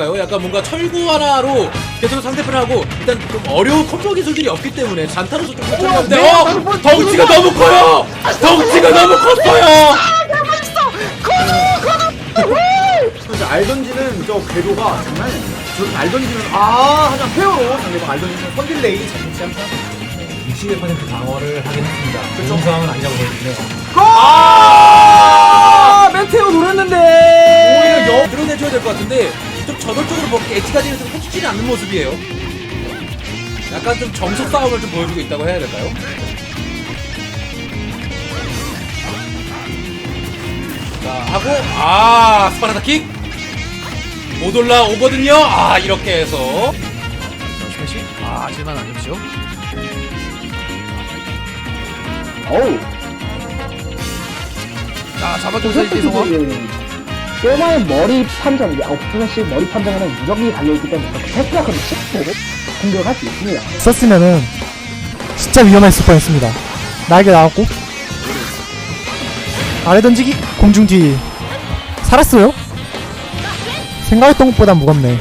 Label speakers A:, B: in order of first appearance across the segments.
A: 약간 뭔가 철구 하나로 계속 상대편을 하고 일단 좀 어려운 컴보 기술들이 없기 때문에 잔타로서 좀 못하는데
B: 네,
A: 어! 덩치가 너무 커요! 덩치가 너무 컸어요!
B: 진짜 알던지는 저 궤도가 장난이 아니에요. 저 알 던지는 아 하자 페어로 상대방 알 던지는 선딜레이 자기치 않다.
C: 61% 방어를 하긴 했습니다. 좋은 상황은 아니라고 보여지네요.
B: 아 메테오 노렸는데
A: 오히려 영 드러내줘야 될 것 같은데 좀 저돌적으로 뭐 에티가디를 좀 해주지는 않는 모습이에요. 약간 좀 정석 싸움을 좀 보여주고 있다고 해야 될까요? 자 하고 아 스파르타 킥! 못 올라오거든요. 아 이렇게 해서
D: 스매시 아 질만 안 좋죠
E: 어우,
D: 자 잡아줘서 이제 성공
E: 꼬마의 머리 판정, 씨 머리 판정에는 무적이 달려있기 때문에 테스가 그럼 씹고 공격을 할수 있습니다.
F: 썼으면은 진짜 위험했을 뻔했습니다. 날개 나왔고 아래 던지기 공중 뒤 살았어요? 생각했던 것보다 무겁네.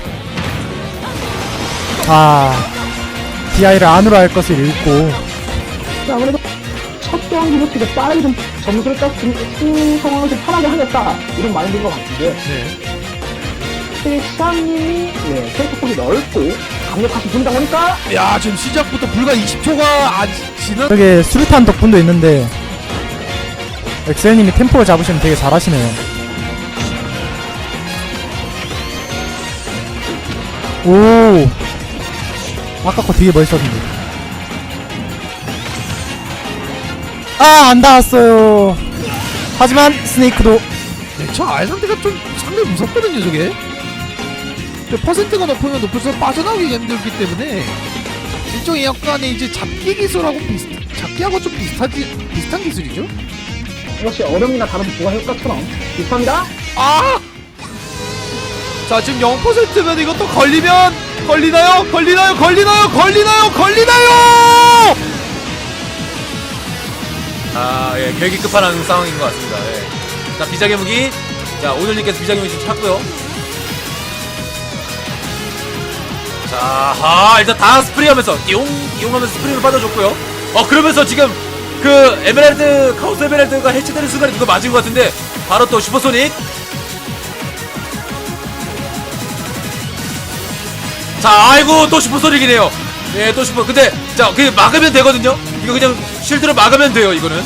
F: 아 DI를 안으로 할 것을
E: 자, 아무래도 첫 경기부터 이제 빠르게 좀 점수를 땄, 좀, 승 상황을 좀 편하게 하겠다. 이런 마인드인 것 같은데.
D: 네.
E: 시장님이, 예, 캐릭터 폭이 넓고, 강력하신 분이다 보니까,
D: 야 지금 시작부터 불과 20초가 아 지난
F: 여기 수류탄 덕분도 있는데 엑셀님이 템포를 잡으시면 되게 잘하시네요. 오 아까 거 되게 멋있었는데 아 안 닿았어요 하지만 스네이크도
D: 네, 저알 상태가 좀 상당히 무섭거든요 저게 근데 퍼센트가 높으면 높을수록 빠져나오기 힘들기 때문에 일종의 약간의 이제 잡기 기술하고 비슷 잡기하고 좀 비슷하지 비슷한 기술이죠
E: 역시 얼음이나 다른 부가 효과처럼 비슷합니다.
D: 아! 자 지금 0%면 이것도 걸리면 걸리나요? 걸리나요? 걸리나요? 걸리나요? 걸리나요?
A: 아, 예, 계획이 끝판왕 상황인 것 같습니다. 예. 자, 비자개 무기. 자, 오늘님께서 비자개 무기 좀 찾고요. 자, 아, 일단 다 스프링 하면서, 띠용, 띠용 하면서 스프링을 빠져줬고요. 어, 그러면서 지금 그 에메랄드, 카우스 에메랄드가 해체되는 순간에 누가 맞은 것 같은데, 바로 또 슈퍼소닉. 자, 아이고, 또 슈퍼소닉이네요. 예, 또 슈퍼. 근데, 자, 그 막으면 되거든요? 이거 그냥 실드로 막으면 돼요, 이거는.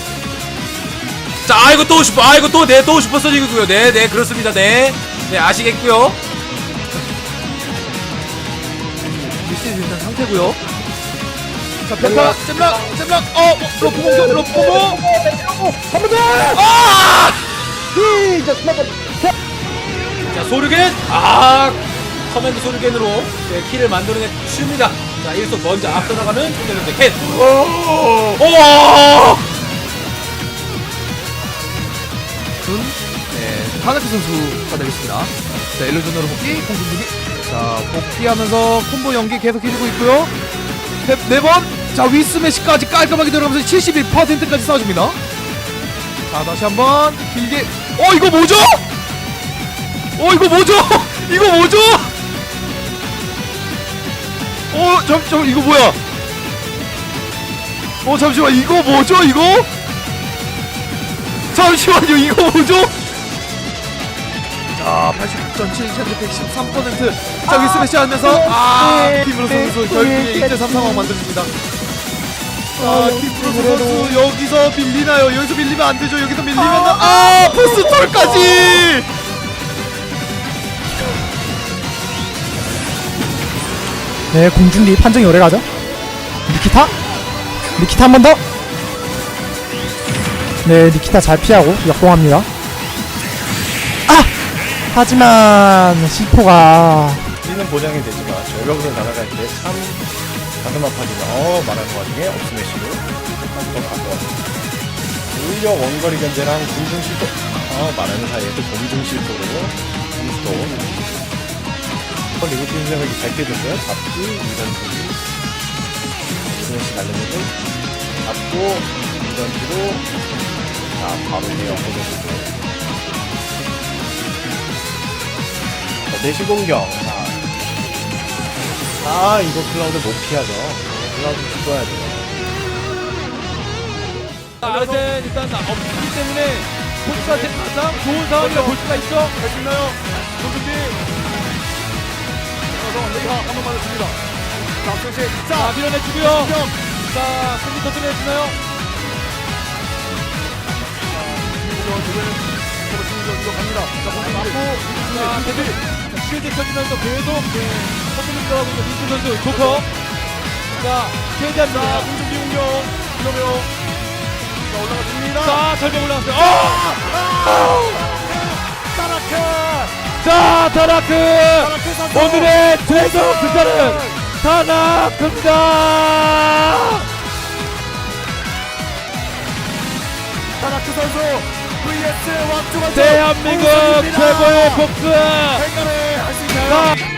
A: 자, 아이고, 또 슈퍼, 아이고, 또, 네, 또 슈퍼소닉이고요. 네, 네, 그렇습니다. 네. 네, 아시겠고요
D: 미시 일단 상태고요 자 페타 잼락 잼락 어 로프 공격 로프 공격
E: 한번 더!
D: 아!
E: 이제 스나가
A: 자, 소르겐! 아, 커맨드 소르겐으로 네, 키를 만들어내 줍니다. 자, 일속 먼저 앞서 나가는 손대는데 캔! 오! 오!
D: 네, 하나키 선수가 되겠습니다. 자, 일루전으로 복귀, 공중주기. 자, 복귀하면서 콤보 연기 계속 해주고 있고요. 네, 네 번. 자, 위스매시까지 깔끔하게 들어가면서 71%까지 쏴줍니다. 자, 다시 한번 길게. 어, 이거 뭐죠? 어, 이거 뭐죠? 이거 뭐죠? 어, 잠, 잠, 이거 뭐야? 어, 잠시만, 이거 뭐죠, 이거? 잠시만요, 이거 뭐죠? 자, 89.7, 113%. 자, 위스매시 하면서, 아, 김프로 선수 결국에 1대3 상황 만들어줍니다. 아, 김프로 선수 여기서 밀리나요? 여기서 밀리면 안 되죠. 여기서 밀리면, 아, 포스톨까지!
F: 네 공중 뒤 판정이 오래가죠 니키타 니키타 한 번 더. 네 니키타 잘 피하고 역공합니다. 아 하지만 시포가
B: 이는 보장이 되지만 저격으로 날아갈 때 참 가슴 아파지만 어 말하는 와중에 업스매시로 한번 가져왔습니다. 오히려 원거리 견제랑 공중 실도 어 말하는 사이에 또 공중 실도로 공스 톤 어, 리그 팀 생각이 잘 깨졌어요. 잡기, 이런 쪽이 스매시 날리면은 잡고 이런 뒤로 자 바로 내어 보내주고 자, 대시 공격 자 아 이거 클라우드 못 피하죠 클라우드 죽어야 돼요
G: 아르센 일단 없기 때문에 포스한테 가장 좋은 상황이라 볼 수가 있어. 할수 있나요? 조준비. 그래서 레이하 한번 맞았습니다. 자, 승식. 자, 밀어내주고요. 자, 승리 터뜨려주나요? 자, 데뷔. 자, 쉴드 쳐주면서 계속 터뜨리고 들어가고 있는 민수 선수. 조커. 자, 최대한입니다. 공중기 공격. 이러면 자, 올라갔습니다. 자, 절벽 올라갔어요. 어! 타라크! 자, 타라크! 오늘의 최종 승자는 타라크입니다! 타라크 선수 vs 왕중한 대한민국 최고의 복수! 행간에 할수 있나요?